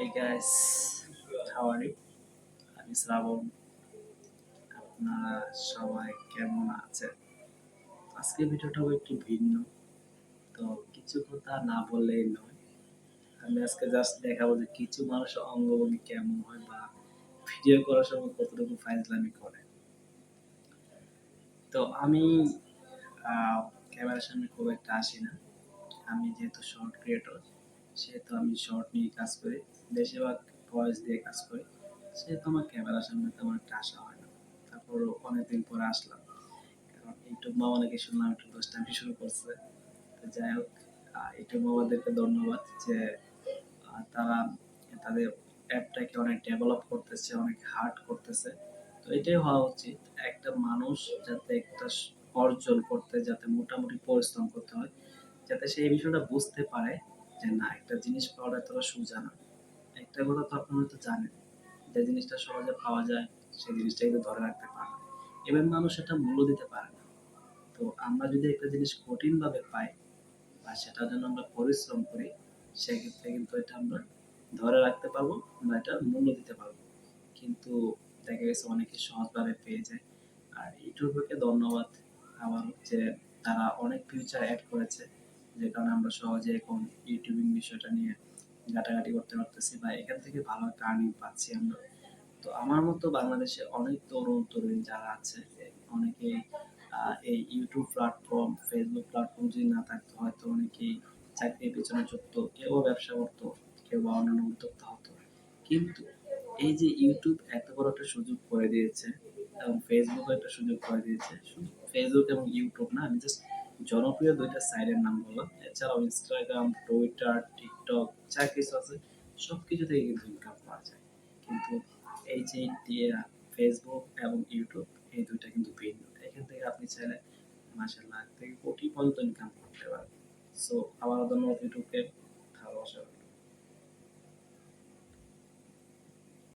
Hey guys, how are you? আমি শ্রাবণ। আপনারা সবাই কেমন আছেন? আজকে ভিডিওটা হবে একটু ভিন্ন। তো কিছু কথা না বললেই নয়। আমি আজকে জাস্ট দেখাবো যে কিছু মানুষের অঙ্গভঙ্গি কেমন হয় বা ভিডিও করার সময় কতটুকু ফাইজলামি করে। তো আমি ক্যামেরার সামনে খুব একটা আসি না। আমি যেহেতু শর্ট ক্রিয়েটর সেহেতু আমি শর্ট নিয়ে কাজ করি, বেশিরভাগ ভয়েস দিয়ে কাজ করি। সেহেতু আমার ক্যামেরার সামনে তেমন একটা আসা হয় না। তারপর অনেকদিন পরে আসলাম। কারণ ইউটিউব মামা নাকি শুনলাম একটু দোস্তামি শুরু করছে। তো যাই হোক ইউটিউব মামাদেরকে ধন্যবাদ যে তারা তাদের অ্যাপটাকে অনেক ডেভেলপ করতেছে, অনেক হার্ড করতেছে। তো এটাই হওয়া উচিত। একটা মানুষ যাতে একটা অর্জন করতে, যাতে মোটামুটি পরিশ্রম করতে হয়, যাতে সে এই বিষয়টা বুঝতে পারে। যে না, একটা জিনিস পাওয়াটা এতটা সোজা না। একটা কথা তো আপনি হয়তো জানেন, যে জিনিসটা সহজে পাওয়া যায়, সেই জিনিসটা কিন্তু ধরে রাখতে পারে না। এবার মানুষ এটা মূল্য দিতে পারে না। তো আমরা যদি একটা জিনিস কঠিন ভাবে পাই বা সেটার জন্য আমরা পরিশ্রম করি, সেক্ষেত্রে কিন্তু এটা আমরা ধরে রাখতে পারব বা এটা মূল্য দিতে পারব। কিন্তু দেখা গেছে অনেকে সহজভাবে পেয়ে যায়। আর ইউটিউবকে ধন্যবাদ। আমার হচ্ছে তারা অনেক ফিউচার অ্যাড করেছে যে কারণে আমরা সহজে এখন ইউটিউবিং বিষয়টা নিয়ে ঘাটাঘাটি করতে পারতেছি বা এখান থেকে ভালো একটা আর্নিং পাচ্ছি আমরা। তো আমার মতো বাংলাদেশে অনেক তরুণ, তরুণী যারা আছে অনেকেই এই ইউটিউব প্ল্যাটফর্ম ফেসবুক প্ল্যাটফর্ম যদি না থাকতো, হয়তো অনেকেই চাকরির পিছনে ছুটতো কেউ ব্যবসা করতো, কেউ বা অন্যান্য উদ্যোক্তা হতো। কিন্তু এই যে ইউটিউব এত বড় একটা সুযোগ করে দিয়েছে এবং ফেসবুক একটা সুযোগ করে দিয়েছে ফেসবুক এবং ইউটিউব না, আমি জাস্ট জনপ্রিয় দুইটা সাইটের নাম বললাম এছাড়াও ইনস্টাগ্রাম টুইটার টিকটক যা কিছু আছে সব কিছু থেকে কিন্তু ইনকাম পাওয়া যায়। কিন্তু এই যে ফেসবুক এবং ইউটিউব এই দুইটা কিন্তু ভিন্ন। এখান থেকে আপনি চাইলে মাসে লাখ থেকে কোটি পর্যন্ত ইনকাম করতে পারেন সো আমার ধন্যবাদ ইউটিউবকে